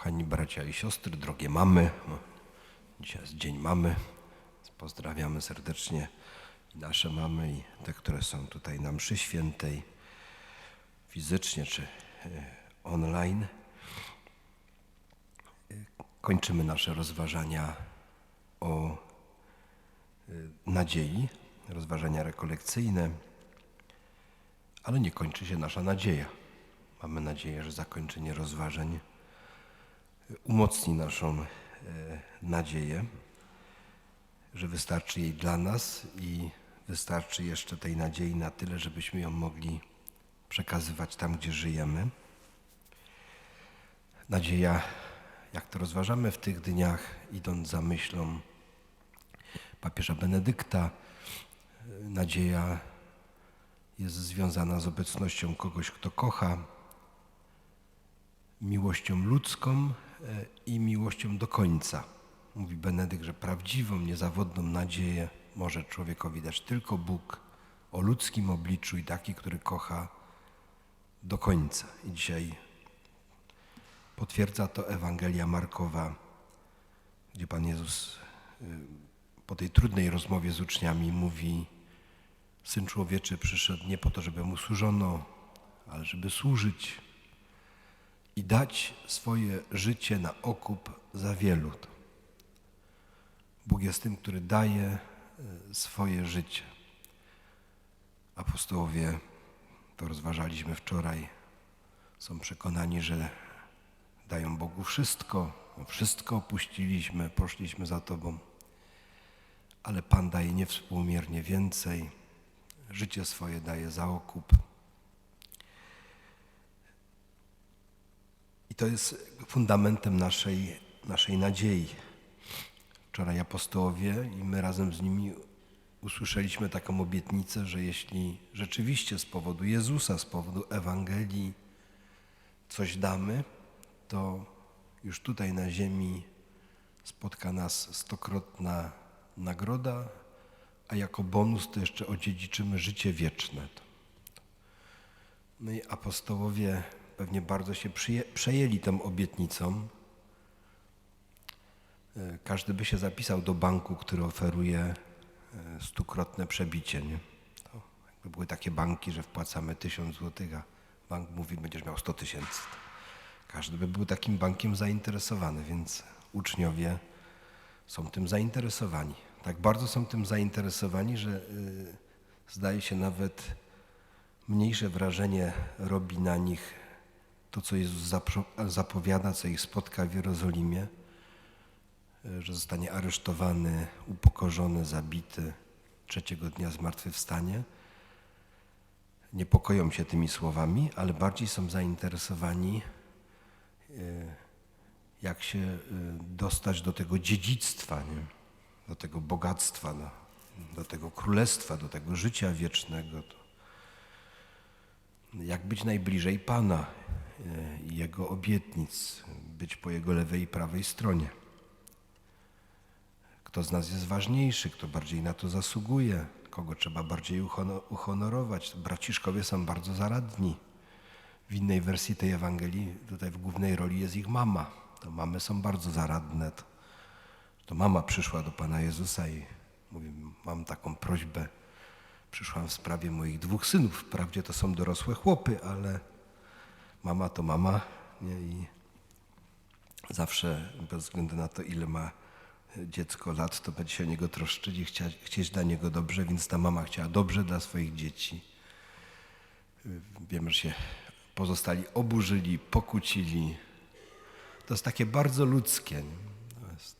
Kochani bracia i siostry, drogie mamy, no, dzisiaj jest Dzień Mamy. Pozdrawiamy serdecznie nasze mamy, i te, które są tutaj na mszy świętej, fizycznie czy e, online. Kończymy nasze rozważania o e, nadziei, rozważania rekolekcyjne, ale nie kończy się nasza nadzieja. Mamy nadzieję, że zakończenie rozważań umocni naszą e, nadzieję, że wystarczy jej dla nas i wystarczy jeszcze tej nadziei na tyle, żebyśmy ją mogli przekazywać tam, gdzie żyjemy. Nadzieja, jak to rozważamy w tych dniach, idąc za myślą papieża Benedykta, e, nadzieja jest związana z obecnością kogoś, kto kocha, miłością ludzką i miłością do końca. Mówi Benedykt, że prawdziwą, niezawodną nadzieję może człowiekowi dać tylko Bóg o ludzkim obliczu i taki, który kocha do końca. I dzisiaj potwierdza to Ewangelia Markowa, gdzie Pan Jezus y, po tej trudnej rozmowie z uczniami mówi: Syn człowieczy przyszedł nie po to, żeby mu służono, ale żeby służyć i dać swoje życie na okup za wielu. Bóg jest tym, który daje e, swoje życie. Apostołowie, to rozważaliśmy wczoraj, są przekonani, że dają Bogu wszystko, wszystko opuściliśmy, poszliśmy za Tobą, ale Pan daje niewspółmiernie więcej, życie swoje daje za okup. To jest fundamentem naszej, naszej nadziei. Wczoraj apostołowie i my razem z nimi usłyszeliśmy taką obietnicę, że jeśli rzeczywiście z powodu Jezusa, z powodu Ewangelii coś damy, to już tutaj na ziemi spotka nas stokrotna nagroda, a jako bonus to jeszcze odziedziczymy życie wieczne. No i apostołowie pewnie bardzo się przejęli tą obietnicą. E, Każdy by się zapisał do banku, który oferuje e, stukrotne przebicie. Nie? To jakby były takie banki, że wpłacamy tysiąc złotych, a bank mówi, będziesz miał 100 tysięcy. Każdy by był takim bankiem zainteresowany, więc uczniowie są tym zainteresowani. Tak bardzo są tym zainteresowani, że y, zdaje się nawet mniejsze wrażenie robi na nich to, co Jezus zapowiada, co ich spotka w Jerozolimie, y, że zostanie aresztowany, upokorzony, zabity, trzeciego dnia zmartwychwstanie. Niepokoją się tymi słowami, ale bardziej są zainteresowani, y, jak się y, dostać do tego dziedzictwa, nie? do tego bogactwa, no, do tego królestwa, do tego życia wiecznego. Jak być najbliżej Pana e, Jego obietnic, być po Jego lewej i prawej stronie. Kto z nas jest ważniejszy, kto bardziej na to zasługuje, kogo trzeba bardziej uhono- uhonorować. Braciszkowie są bardzo zaradni. W innej wersji tej Ewangelii, tutaj w głównej roli jest ich mama. To mamy są bardzo zaradne. To, to mama przyszła do Pana Jezusa i mówi, mam taką prośbę, Przyszłam w sprawie moich dwóch synów. Wprawdzie to są dorosłe chłopy, ale mama to mama nie? i zawsze bez względu na to, ile ma dziecko lat, to będzie się o niego troszczyć i chcia, chcieć dla niego dobrze, więc ta mama chciała dobrze dla swoich dzieci. Wiemy, że się pozostali oburzyli, pokłócili. To jest takie bardzo ludzkie. jest,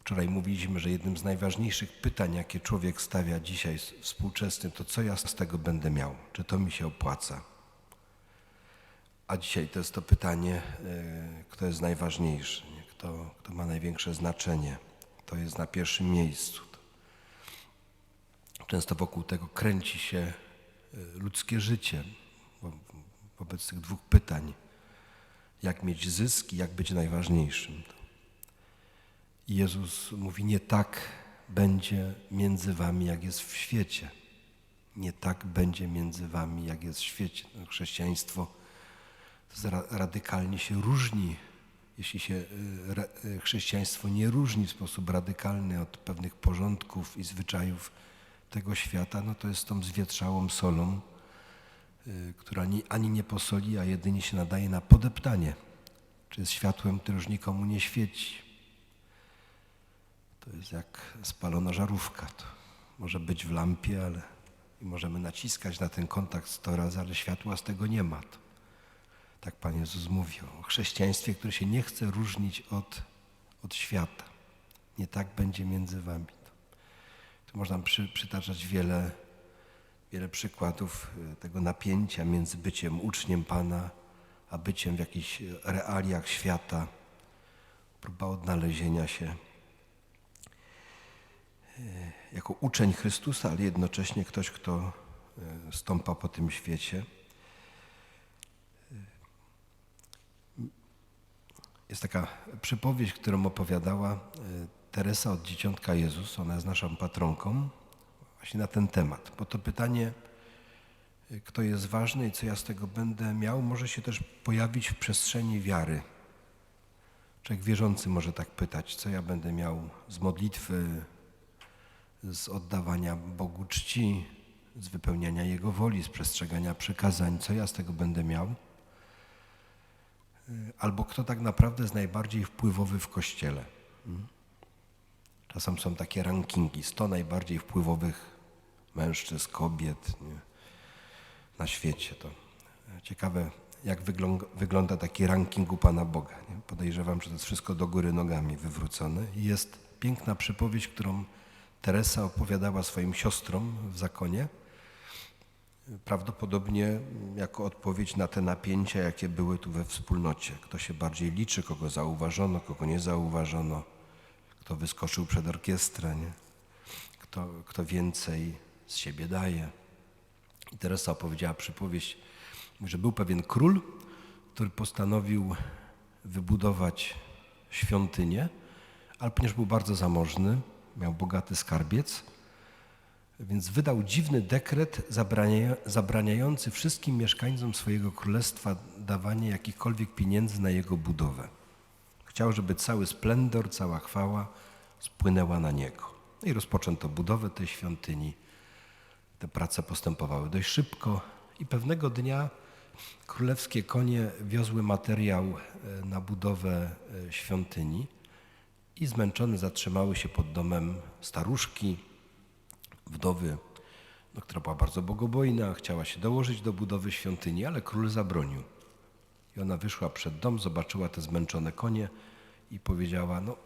Wczoraj mówiliśmy, że jednym z najważniejszych pytań, jakie człowiek stawia dzisiaj s- współczesny, to co ja z tego będę miał? Czy to mi się opłaca? A dzisiaj to jest to pytanie, e, kto jest najważniejszy, nie? Kto, kto ma największe znaczenie, kto jest na pierwszym miejscu. Często wokół tego kręci się e, ludzkie życie wo- wobec tych dwóch pytań. Jak mieć zysk i jak być najważniejszym. I Jezus mówi: Nie tak będzie między wami, jak jest w świecie. Nie tak będzie między wami, jak jest w świecie. No, chrześcijaństwo to radykalnie się różni, jeśli się y, y, chrześcijaństwo nie różni w sposób radykalny od pewnych porządków i zwyczajów tego świata, no to jest tą zwietrzałą solą, y, która ani, nie posoli, a jedynie się nadaje na podeptanie, czy jest światłem, które już nikomu nie świeci. To jest jak spalona żarówka. To może być w lampie, ale i możemy naciskać na ten kontakt sto razy, ale światła z tego nie ma. To, tak Pan Jezus mówił o chrześcijaństwie, które się nie chce różnić od, od świata. Nie tak będzie między wami. Tu można przy, przytaczać wiele, wiele przykładów y, tego napięcia między byciem uczniem Pana, a byciem w jakichś realiach świata. Próba odnalezienia się jako uczeń Chrystusa, ale jednocześnie ktoś, kto e, stąpa po tym świecie. Jest taka przypowieść, którą opowiadała e, Teresa od Dzieciątka Jezus, ona jest naszą patronką, właśnie na ten temat. Bo to pytanie, e, kto jest ważny i co ja z tego będę miał, może się też pojawić w przestrzeni wiary. Człowiek wierzący może tak pytać, co ja będę miał z modlitwy, z oddawania Bogu czci, z wypełniania Jego woli, z przestrzegania przykazań, co ja z tego będę miał? Albo kto tak naprawdę jest najbardziej wpływowy w Kościele? Czasem są takie rankingi, 100 najbardziej wpływowych mężczyzn, kobiet nie? na świecie. To ciekawe, jak wygląda, taki ranking u Pana Boga. Nie? Podejrzewam, że to jest wszystko do góry nogami wywrócone. Jest piękna przypowieść, którą Teresa opowiadała swoim siostrom w zakonie, prawdopodobnie jako odpowiedź na te napięcia, jakie były tu we wspólnocie. Kto się bardziej liczy, kogo zauważono, kogo nie zauważono, kto wyskoczył przed orkiestrę, nie? Kto, kto więcej z siebie daje. I Teresa opowiedziała przypowieść, że był pewien król, który postanowił wybudować świątynię, ale ponieważ był bardzo zamożny, miał bogaty skarbiec, więc wydał dziwny dekret zabrania, zabraniający wszystkim mieszkańcom swojego królestwa dawanie jakichkolwiek pieniędzy na jego budowę. Chciał, żeby cały splendor, cała chwała spłynęła na niego. No i rozpoczęto budowę tej świątyni. Te prace postępowały dość szybko i pewnego dnia królewskie konie wiozły materiał e, na budowę e, świątyni i zmęczone zatrzymały się pod domem staruszki, wdowy, no, która była bardzo bogobojna, chciała się dołożyć do budowy świątyni, ale król zabronił. I ona wyszła przed dom, zobaczyła te zmęczone konie i powiedziała, no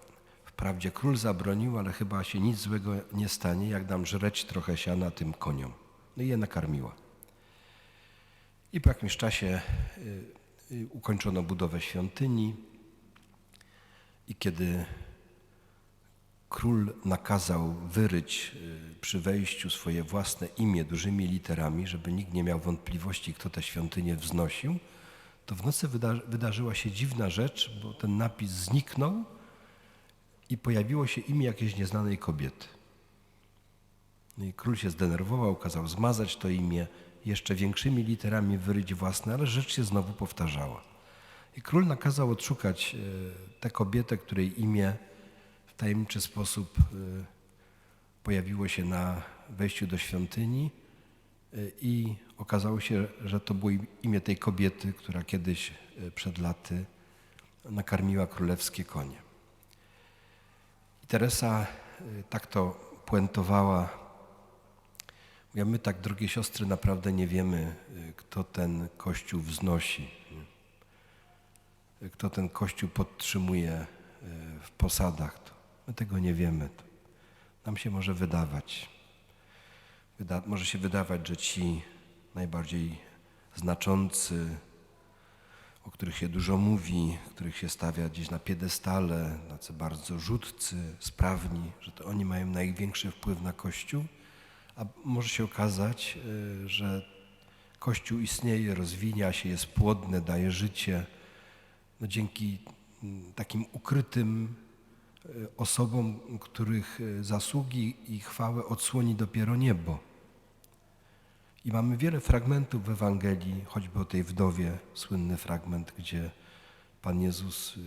wprawdzie król zabronił, ale chyba się nic złego nie stanie, jak dam żreć trochę siana tym koniom. No i je nakarmiła. I po jakimś czasie y, y, ukończono budowę świątyni i kiedy król nakazał wyryć y, przy wejściu swoje własne imię dużymi literami, żeby nikt nie miał wątpliwości, kto tę świątynię wznosił, to w nocy wyda wydarzyła się dziwna rzecz, bo ten napis zniknął i pojawiło się imię jakiejś nieznanej kobiety. No i król się zdenerwował, kazał zmazać to imię, jeszcze większymi literami wyryć własne, ale rzecz się znowu powtarzała. I król nakazał odszukać y, tę kobietę, której imię tajemniczy sposób y, pojawiło się na wejściu do świątyni y, i okazało się, że to było imię tej kobiety, która kiedyś y, przed laty nakarmiła królewskie konie. I Teresa tak to puentowała. Ja my tak, drogie siostry, naprawdę nie wiemy, kto ten kościół wznosi, kto ten kościół podtrzymuje w posadach. My tego nie wiemy. Nam się może wydawać. Wyda może się wydawać, że ci najbardziej znaczący, o których się dużo mówi, których się stawia gdzieś na piedestale, tacy bardzo rzutcy, sprawni, że to oni mają największy wpływ na Kościół, a może się okazać, y, że Kościół istnieje, rozwija się, jest płodny, daje życie no dzięki mm, takim ukrytym osobom, których zasługi i chwałę odsłoni dopiero niebo. I mamy wiele fragmentów w Ewangelii, choćby o tej wdowie, słynny fragment, gdzie Pan Jezus y,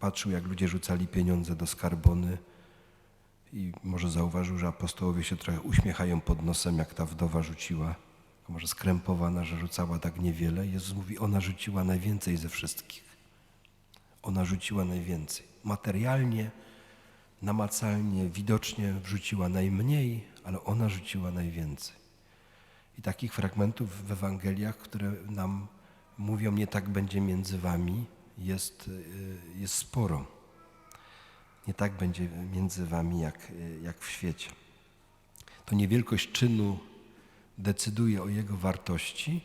patrzył, jak ludzie rzucali pieniądze do skarbony i może zauważył, że apostołowie się trochę uśmiechają pod nosem, jak ta wdowa rzuciła, może skrępowana, że rzucała tak niewiele. Jezus mówi, ona rzuciła najwięcej ze wszystkich. Ona rzuciła najwięcej. Materialnie, namacalnie, widocznie wrzuciła najmniej, ale ona rzuciła najwięcej. I takich fragmentów w Ewangeliach, które nam mówią, nie tak będzie między wami, jest, y, jest sporo. Nie tak będzie między wami, jak, jak w świecie. To nie wielkość czynu decyduje o jego wartości,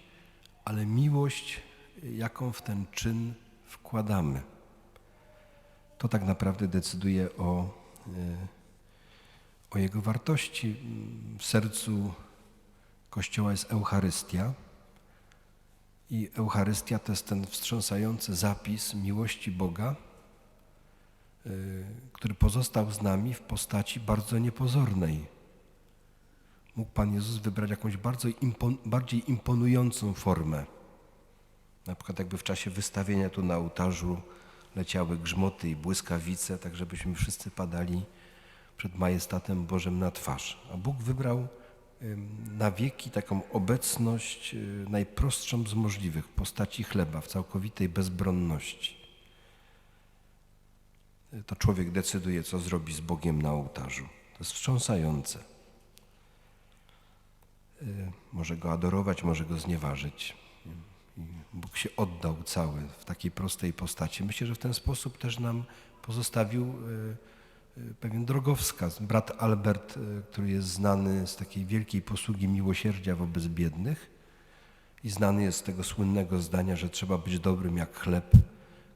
ale miłość, jaką w ten czyn wkładamy. To tak naprawdę decyduje o, y, o jego wartości. W sercu Kościoła jest Eucharystia. I Eucharystia to jest ten wstrząsający zapis miłości Boga, y, który pozostał z nami w postaci bardzo niepozornej. Mógł Pan Jezus wybrać jakąś bardzo impon, bardziej imponującą formę. Na przykład jakby w czasie wystawienia tu na ołtarzu leciały grzmoty i błyskawice, tak żebyśmy wszyscy padali przed majestatem Bożym na twarz. A Bóg wybrał na wieki taką obecność y, najprostszą z możliwych postaci chleba, w całkowitej bezbronności. To człowiek decyduje, co zrobi z Bogiem na ołtarzu. To jest wstrząsające. Y, może go adorować, może go znieważyć. Bóg się oddał cały w takiej prostej postaci. Myślę, że w ten sposób też nam pozostawił y, pewien drogowskaz. Brat Albert, e, który jest znany z takiej wielkiej posługi miłosierdzia wobec biednych i znany jest z tego słynnego zdania, że trzeba być dobrym jak chleb,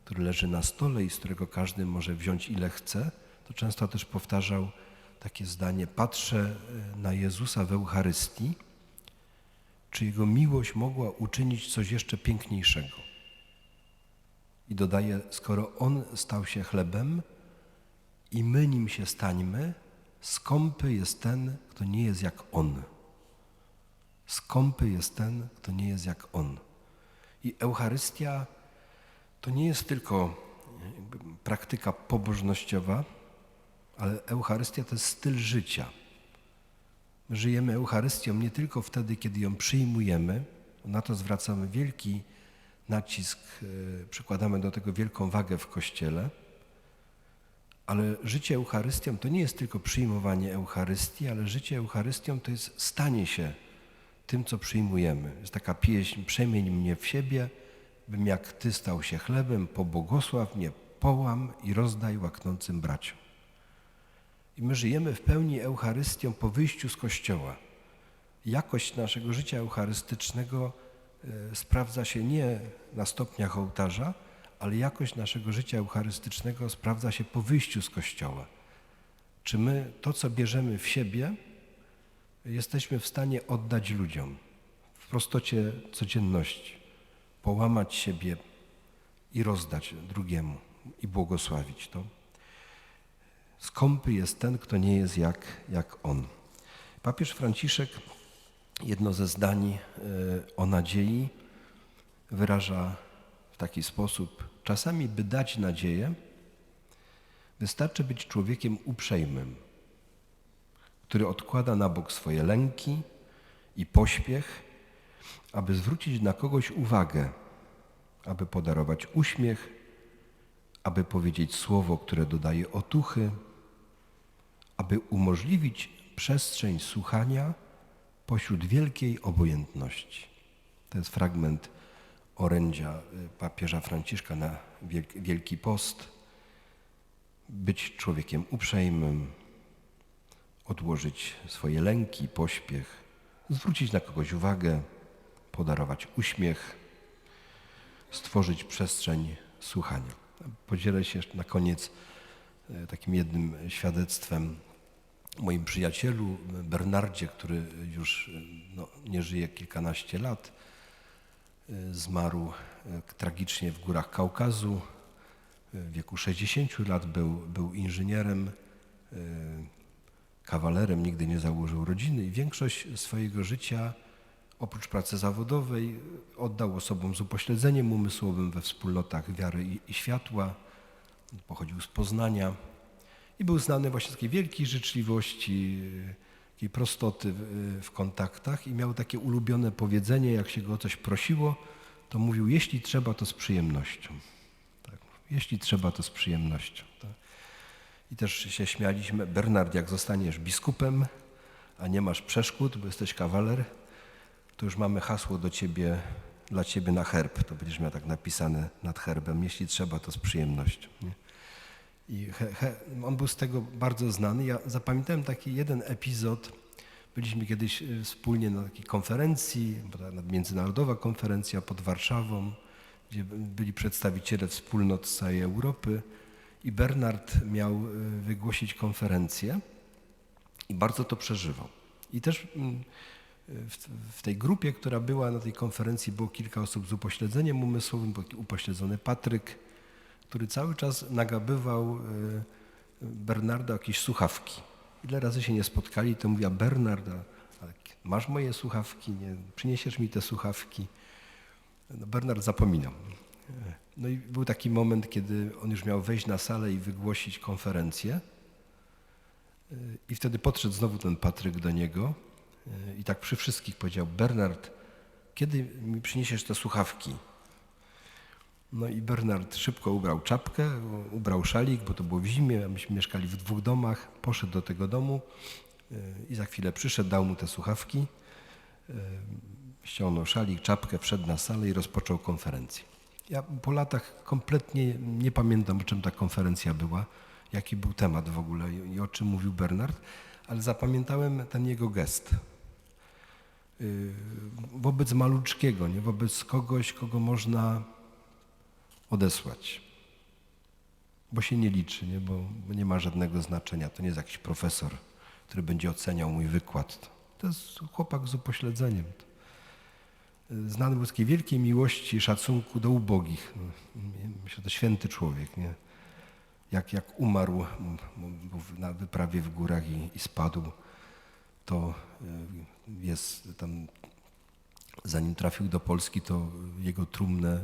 który leży na stole i z którego każdy może wziąć ile chce, to często też powtarzał takie zdanie: Patrzę e, na Jezusa w Eucharystii, czy Jego miłość mogła uczynić coś jeszcze piękniejszego. I dodaje, skoro On stał się chlebem, i my nim się stańmy, skąpy jest ten, kto nie jest jak On. Skąpy jest ten, kto nie jest jak On. I Eucharystia to nie jest tylko praktyka pobożnościowa, ale Eucharystia to jest styl życia. My żyjemy Eucharystią nie tylko wtedy, kiedy ją przyjmujemy, na to zwracamy wielki nacisk, e, przykładamy do tego wielką wagę w Kościele, ale życie Eucharystią to nie jest tylko przyjmowanie Eucharystii, ale życie Eucharystią to jest stanie się tym, co przyjmujemy. Jest taka pieśń, przemień mnie w siebie, bym jak Ty stał się chlebem, pobłogosław mnie, połam i rozdaj łaknącym braciom. I my żyjemy w pełni Eucharystią po wyjściu z Kościoła. Jakość naszego życia eucharystycznego e, sprawdza się nie na stopniach ołtarza, ale jakość naszego życia eucharystycznego sprawdza się po wyjściu z Kościoła. Czy my to, co bierzemy w siebie, jesteśmy w stanie oddać ludziom w prostocie codzienności, połamać siebie i rozdać drugiemu i błogosławić to. Skąpy jest ten, kto nie jest jak, jak on. Papież Franciszek jedno ze zdań e, o nadziei wyraża w taki sposób. Czasami, by dać nadzieję, wystarczy być człowiekiem uprzejmym, który odkłada na bok swoje lęki i pośpiech, aby zwrócić na kogoś uwagę, aby podarować uśmiech, aby powiedzieć słowo, które dodaje otuchy, aby umożliwić przestrzeń słuchania pośród wielkiej obojętności. To jest fragment orędzia y, papieża Franciszka na Wielki Post, być człowiekiem uprzejmym, odłożyć swoje lęki, pośpiech, zwrócić na kogoś uwagę, podarować uśmiech, stworzyć przestrzeń słuchania. Podzielę się na koniec y, takim jednym świadectwem moim przyjacielu Bernardzie, który już no, nie żyje kilkanaście lat E, zmarł e, tragicznie w górach Kaukazu. E, w wieku 60 lat był, był inżynierem, kawalerem, nigdy nie założył rodziny i większość swojego życia oprócz pracy zawodowej oddał osobom z upośledzeniem umysłowym we wspólnotach wiary i, i światła. Pochodził z Poznania i był znany właśnie z takiej wielkiej życzliwości, takiej prostoty w, w kontaktach i miał takie ulubione powiedzenie, jak się go o coś prosiło, to mówił, jeśli trzeba, to z przyjemnością. Tak, jeśli trzeba, to z przyjemnością. Tak. I też się śmialiśmy, Bernard, jak zostaniesz biskupem, a nie masz przeszkód, bo jesteś kawaler, to już mamy hasło do ciebie, dla ciebie na herb. To będziesz miał tak napisane nad herbem. Jeśli trzeba, to z przyjemnością. Nie? I he, he, on był z tego bardzo znany. Ja zapamiętałem taki jeden epizod. Byliśmy kiedyś y, wspólnie na takiej konferencji, międzynarodowa konferencja pod Warszawą, gdzie byli przedstawiciele wspólnot z całej Europy i Bernard miał y, wygłosić konferencję i bardzo to przeżywał. I też mm, w, w tej grupie, która była na tej konferencji, było kilka osób z upośledzeniem umysłowym, był upośledzony Patryk, który cały czas nagabywał y, Bernarda jakieś słuchawki. Ile razy się nie spotkali, to mówiła Bernarda, masz moje słuchawki, nie, przyniesiesz mi te słuchawki. No Bernard zapominał. No i był taki moment, kiedy on już miał wejść na salę i wygłosić konferencję. I wtedy podszedł znowu ten Patryk do niego i tak przy wszystkich powiedział, Bernard, kiedy mi przyniesiesz te słuchawki? No i Bernard szybko ubrał czapkę, ubrał szalik, bo to było w zimie, myśmy mieszkali w dwóch domach, poszedł do tego domu i za chwilę przyszedł, dał mu te słuchawki, ściągnął szalik, czapkę, wszedł na salę i rozpoczął konferencję. Ja po latach kompletnie nie pamiętam, o czym ta konferencja była, jaki był temat w ogóle i o czym mówił Bernard, ale zapamiętałem ten jego gest. Y, wobec maluczkiego, nie? wobec kogoś, kogo można odesłać. Bo się nie liczy, nie? Bo, nie ma żadnego znaczenia. To nie jest jakiś profesor, który będzie oceniał mój wykład. To jest chłopak z upośledzeniem. Znany był takiej wielkiej miłości i szacunku do ubogich. Myślę, to święty człowiek. Nie? Jak, jak umarł na wyprawie w górach i, i spadł, to y, jest tam, zanim trafił do Polski, to jego trumnę y,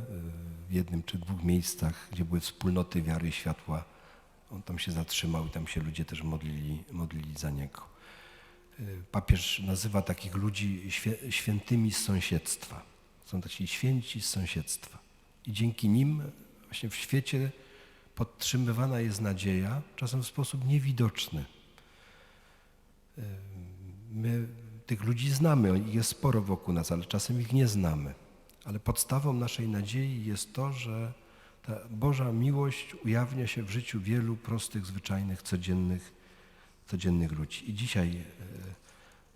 w jednym czy dwóch miejscach, gdzie były wspólnoty wiary i światła, on tam się zatrzymał i tam się ludzie też modlili, modlili za niego. Y, papież nazywa takich ludzi świętymi z sąsiedztwa. Są tacy święci z sąsiedztwa. I dzięki nim właśnie w świecie podtrzymywana jest nadzieja, czasem w sposób niewidoczny. My tych ludzi znamy, jest sporo wokół nas, ale czasem ich nie znamy. Ale podstawą naszej nadziei jest to, że ta Boża miłość ujawnia się w życiu wielu prostych, zwyczajnych, codziennych, codziennych ludzi. I dzisiaj e,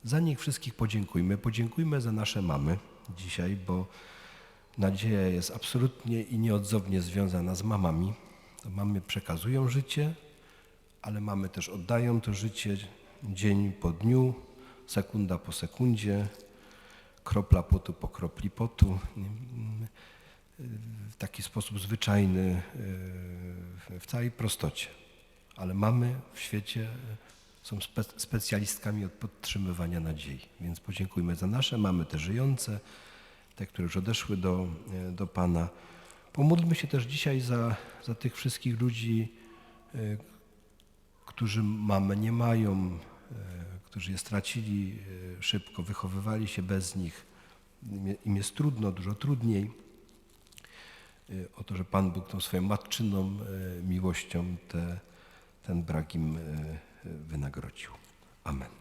za nich wszystkich podziękujmy. Podziękujmy za nasze mamy dzisiaj, bo nadzieja jest absolutnie i nieodzownie związana z mamami. Mamy przekazują życie, ale mamy też oddają to życie dzień po dniu, sekunda po sekundzie, kropla potu po kropli potu. W taki sposób zwyczajny, w całej prostocie. Ale mamy w świecie, są spe specjalistkami od podtrzymywania nadziei. Więc podziękujmy za nasze mamy, te żyjące, te, które już odeszły do, do Pana. Pomódlmy się też dzisiaj za, za tych wszystkich ludzi, e, którzy mamy nie mają, e, którzy je stracili e, szybko, wychowywali się bez nich. Im jest trudno, dużo trudniej. O to, że Pan Bóg tą swoją matczyną miłością te, ten brak im wynagrodził. Amen.